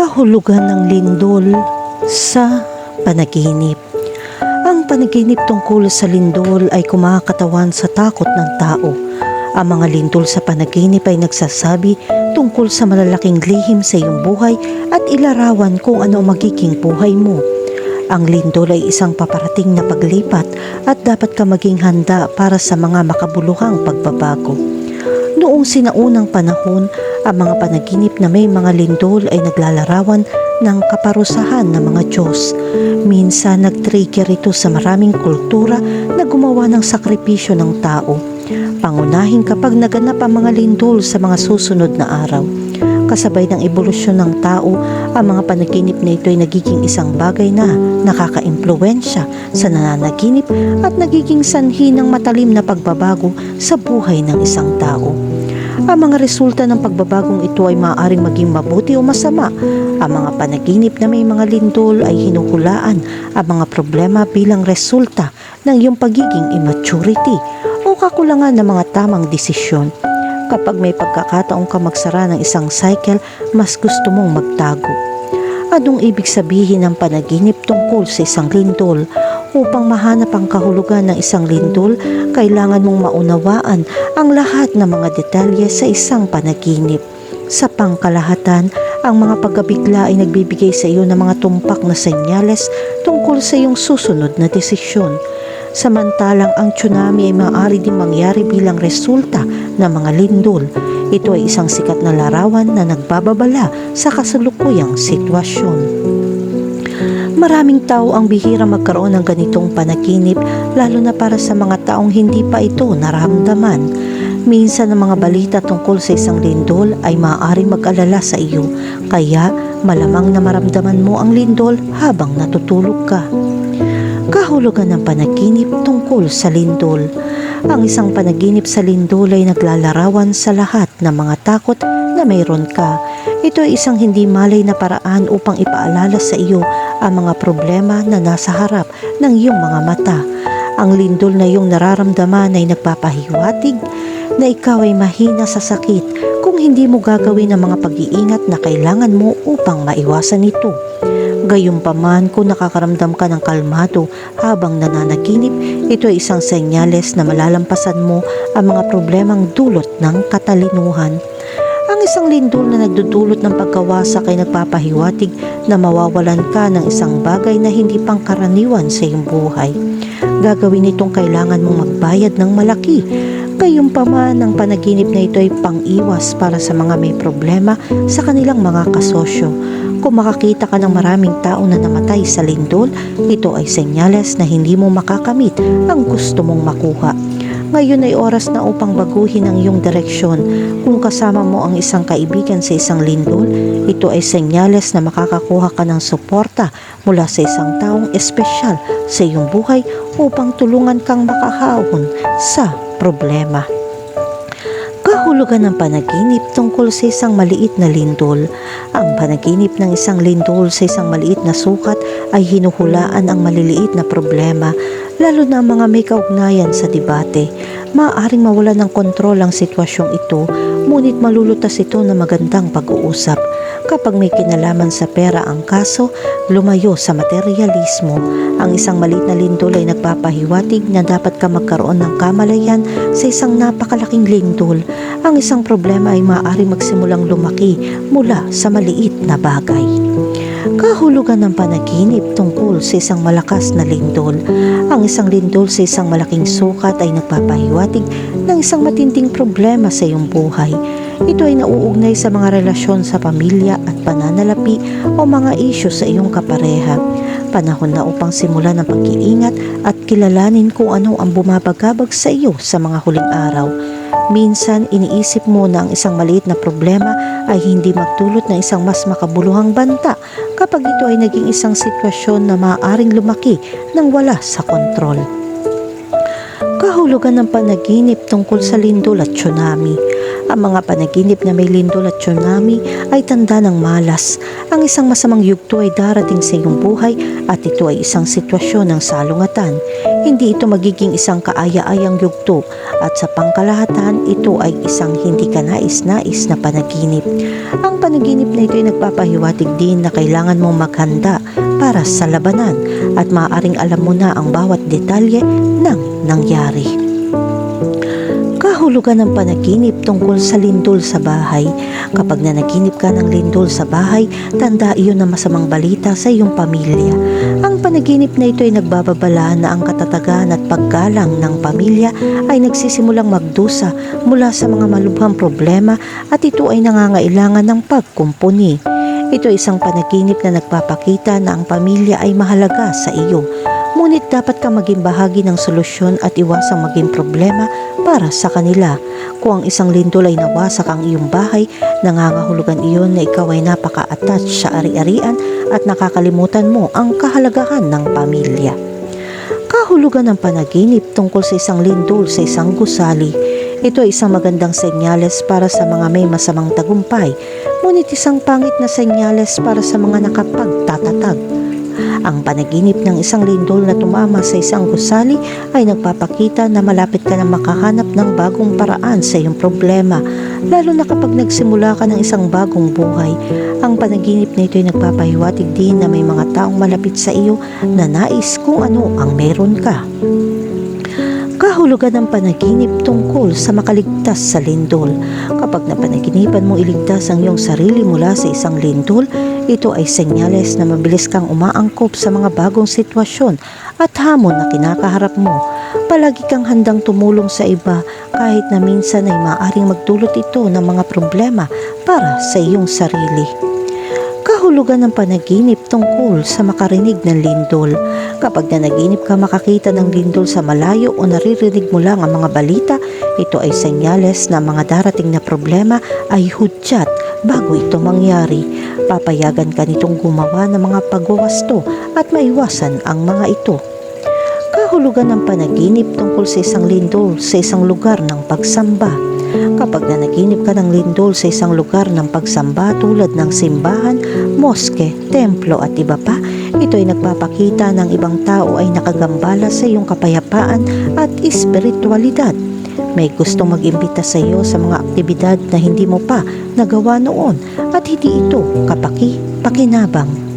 kahulugan ng lindol sa panaginip. Ang panaginip tungkol sa lindol ay kumakatawan sa takot ng tao. Ang mga lindol sa panaginip ay nagsasabi tungkol sa malalaking lihim sa iyong buhay at ilarawan kung ano magiging buhay mo. Ang lindol ay isang paparating na paglipat at dapat ka maging handa para sa mga makabuluhang pagbabago. Noong sinaunang panahon, ang mga panaginip na may mga lindol ay naglalarawan ng kaparusahan ng mga Diyos. Minsan nag-trigger ito sa maraming kultura na gumawa ng sakripisyo ng tao. Pangunahin kapag naganap ang mga lindol sa mga susunod na araw. Kasabay ng ebolusyon ng tao, ang mga panaginip na ito ay nagiging isang bagay na nakaka-impluensya sa nananaginip at nagiging sanhi ng matalim na pagbabago sa buhay ng isang tao. Ang mga resulta ng pagbabagong ito ay maaaring maging mabuti o masama. Ang mga panaginip na may mga lindol ay hinuhulaan ang mga problema bilang resulta ng iyong pagiging immaturity o kakulangan ng mga tamang desisyon. Kapag may pagkakataong ka magsara ng isang cycle, mas gusto mong magtago. Anong ibig sabihin ng panaginip tungkol sa isang lindol? Upang mahanap ang kahulugan ng isang lindol, kailangan mong maunawaan ang lahat ng mga detalye sa isang panaginip. Sa pangkalahatan, ang mga pagkabigla ay nagbibigay sa iyo ng mga tumpak na senyales tungkol sa iyong susunod na desisyon. Samantalang ang tsunami ay maaari din mangyari bilang resulta ng mga lindol. Ito ay isang sikat na larawan na nagbababala sa kasalukuyang sitwasyon. Maraming tao ang bihira magkaroon ng ganitong panaginip lalo na para sa mga taong hindi pa ito naramdaman. Minsan ang mga balita tungkol sa isang lindol ay maaaring mag-alala sa iyo kaya malamang na maramdaman mo ang lindol habang natutulog ka. Kahulugan ng panaginip tungkol sa lindol. Ang isang panaginip sa lindol ay naglalarawan sa lahat ng mga takot na mayroon ka. Ito ay isang hindi malay na paraan upang ipaalala sa iyo ang mga problema na nasa harap ng iyong mga mata. Ang lindol na iyong nararamdaman ay nagpapahiwatig na ikaw ay mahina sa sakit kung hindi mo gagawin ang mga pag-iingat na kailangan mo upang maiwasan ito. Gayunpaman kung nakakaramdam ka ng kalmado habang nananaginip, ito ay isang senyales na malalampasan mo ang mga problemang dulot ng katalinuhan. Ang isang lindol na nagdudulot ng pagkawasak ay nagpapahiwatig na mawawalan ka ng isang bagay na hindi pangkaraniwan sa iyong buhay. Gagawin itong kailangan mong magbayad ng malaki. Gayunpaman ang panaginip na ito ay pang-iwas para sa mga may problema sa kanilang mga kasosyo. Kung makakita ka ng maraming tao na namatay sa lindol, ito ay senyales na hindi mo makakamit ang gusto mong makuha. Ngayon ay oras na upang baguhin ang iyong direksyon. Kung kasama mo ang isang kaibigan sa isang lindol, ito ay senyales na makakakuha ka ng suporta mula sa isang taong espesyal sa iyong buhay upang tulungan kang makahawon sa problema. Kahulugan ng panaginip tungkol sa isang maliit na lindol. Ang panaginip ng isang lindol sa isang maliit na sukat ay hinuhulaan ang maliliit na problema, lalo na ang mga may kaugnayan sa debate. Maaaring mawala ng kontrol ang sitwasyong ito, ngunit malulutas ito na magandang pag-uusap. Kapag may kinalaman sa pera ang kaso, lumayo sa materialismo. Ang isang maliit na lindol ay nagpapahiwatig na dapat ka magkaroon ng kamalayan sa isang napakalaking lindol. Ang isang problema ay maaari magsimulang lumaki mula sa maliit na bagay. Kahulugan ng panaginip tungkol sa isang malakas na lindol. Ang isang lindol sa isang malaking sukat ay nagpapahiwatig ng isang matinding problema sa iyong buhay. Ito ay nauugnay sa mga relasyon sa pamilya at pananalapi o mga isyu sa iyong kapareha. Panahon na upang simulan ang pag-iingat at kilalanin kung ano ang bumabagabag sa iyo sa mga huling araw. Minsan, iniisip mo na ang isang maliit na problema ay hindi magdulot ng isang mas makabuluhang banta kapag ito ay naging isang sitwasyon na maaaring lumaki nang wala sa kontrol. Kahulugan ng panaginip tungkol sa lindol at tsunami. Ang mga panaginip na may lindol at tsunami ay tanda ng malas. Ang isang masamang yugto ay darating sa iyong buhay at ito ay isang sitwasyon ng salungatan. Hindi ito magiging isang kaaya-ayang yugto at sa pangkalahatan ito ay isang hindi ka nais-nais na panaginip. Ang panaginip na ito ay nagpapahiwatig din na kailangan mong maghanda para sa labanan at maaaring alam mo na ang bawat detalye ng nangyari. Kahulugan ng panaginip tungkol sa lindol sa bahay. Kapag nanaginip ka ng lindol sa bahay, tanda iyon na masamang balita sa iyong pamilya. Ang panaginip na ito ay nagbababala na ang katatagan at paggalang ng pamilya ay nagsisimulang magdusa mula sa mga malubhang problema at ito ay nangangailangan ng pagkumpuni. Ito ay isang panaginip na nagpapakita na ang pamilya ay mahalaga sa iyo. Ngunit dapat kang maging bahagi ng solusyon at iwasang maging problema para sa kanila. Kung ang isang lindol ay nawasak ang iyong bahay, nangangahulugan iyon na ikaw ay napaka-attached sa ari-arian at nakakalimutan mo ang kahalagahan ng pamilya. Kahulugan ng panaginip tungkol sa isang lindol sa isang gusali. Ito ay isang magandang senyales para sa mga may masamang tagumpay, ngunit isang pangit na senyales para sa mga nakapagtatatag. Ang panaginip ng isang lindol na tumama sa isang gusali ay nagpapakita na malapit ka na makahanap ng bagong paraan sa iyong problema, lalo na kapag nagsimula ka ng isang bagong buhay. Ang panaginip na ito ay nagpapahiwatig din na may mga taong malapit sa iyo na nais kung ano ang meron ka. Kahulugan ng panaginip tungkol sa makaligtas sa lindol. Kapag napanaginipan mong iligtas ang iyong sarili mula sa isang lindol, ito ay senyales na mabilis kang umaangkop sa mga bagong sitwasyon at hamon na kinakaharap mo. Palagi kang handang tumulong sa iba kahit na minsan ay maaring magdulot ito ng mga problema para sa iyong sarili kahulugan ng panaginip tungkol sa makarinig ng lindol. Kapag nanaginip ka makakita ng lindol sa malayo o naririnig mo lang ang mga balita, ito ay senyales na mga darating na problema ay hudyat bago ito mangyari. Papayagan ka nitong gumawa ng mga pagwawasto at maiwasan ang mga ito. Kahulugan ng panaginip tungkol sa isang lindol sa isang lugar ng pagsamba. Kapag nanaginip ka ng lindol sa isang lugar ng pagsamba tulad ng simbahan, moske, templo at iba pa, ito ay nagpapakita ng ibang tao ay nakagambala sa iyong kapayapaan at espiritualidad. May gustong mag-imbita sa iyo sa mga aktibidad na hindi mo pa nagawa noon at hindi ito kapaki-pakinabang.